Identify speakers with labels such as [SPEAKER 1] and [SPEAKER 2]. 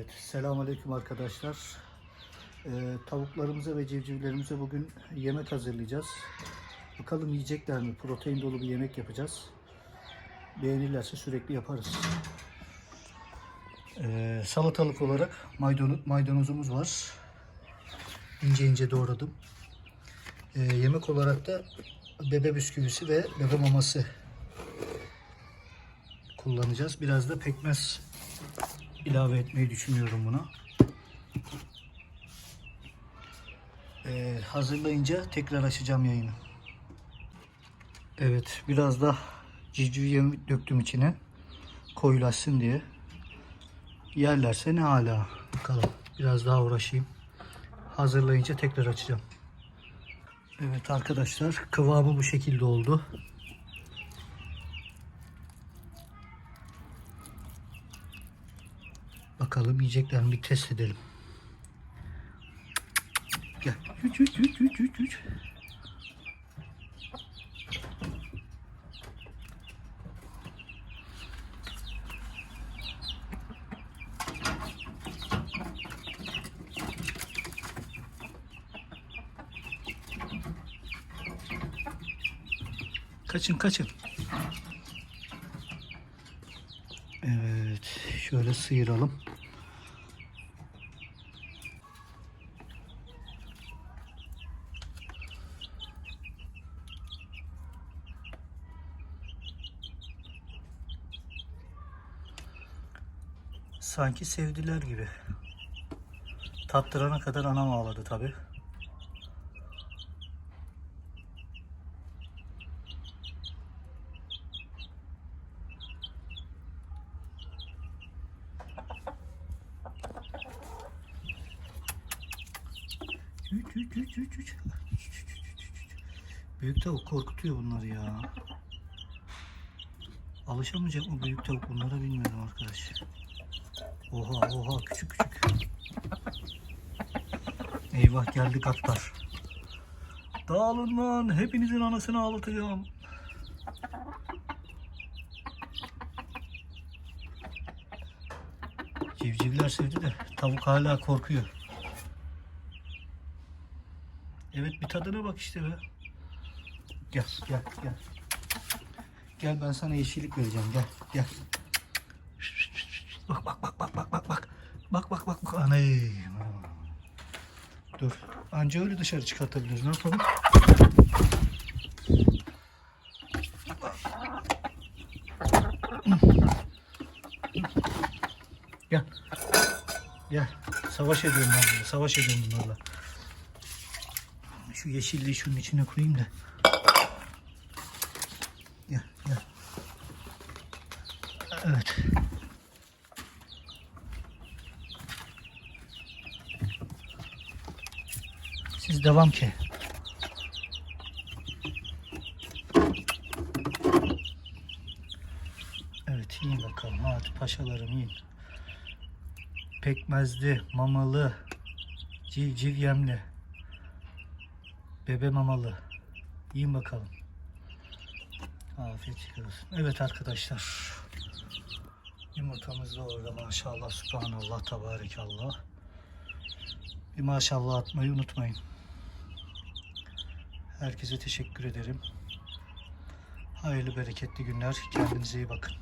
[SPEAKER 1] Evet, selamünaleyküm arkadaşlar. Ee, tavuklarımıza ve civcivlerimize bugün yemek hazırlayacağız. Bakalım yiyecekler mi? Protein dolu bir yemek yapacağız. Beğenirlerse sürekli yaparız. Ee, salatalık olarak maydanoz, maydanozumuz var. İnce ince doğradım. Ee, yemek olarak da bebe bisküvisi ve bebe maması kullanacağız. Biraz da pekmez ilave etmeyi düşünüyorum buna. Ee, hazırlayınca tekrar açacağım yayını. Evet biraz da civciv yem döktüm içine. Koyulaşsın diye. Yerlerse ne hala. Bakalım biraz daha uğraşayım. Hazırlayınca tekrar açacağım. Evet arkadaşlar kıvamı bu şekilde oldu. Bakalım yiyecekler bir test edelim. Gel. Üç, üç, üç, üç, üç, üç. Kaçın kaçın. Evet, şöyle sıyıralım. Sanki sevdiler gibi. Tattırana kadar anam ağladı tabi. Büyük tavuk korkutuyor bunları ya. Alışamayacak mı büyük tavuk bunlara bilmiyorum arkadaş. Oha oha küçük küçük. Eyvah geldi katlar. Dağılın lan hepinizin anasını ağlatacağım. Civcivler sevdi de tavuk hala korkuyor. Evet bir tadına bak işte be. Gel gel gel. Gel ben sana yeşillik vereceğim gel gel. Bak bak bak bak bak bak bak. Bak bak bak bak. Aney. Dur. Anca öyle dışarı çıkartabiliriz. Ne yapalım? Gel. Gel. Savaş ediyorum ben burada. Savaş ediyorum bunlarla. Şu yeşilliği şunun içine koyayım da. Gel gel. Evet. Devam ki. Evet yiyin bakalım. Hadi paşalarım yiyin. Pekmezli, mamalı, civciv yemli, bebe mamalı. Yiyin bakalım. Afiyet olsun. Evet arkadaşlar. Yumurtamız da orada maşallah, subhanallah, tabarakallah. Bir maşallah atmayı unutmayın. Herkese teşekkür ederim. Hayırlı bereketli günler. Kendinize iyi bakın.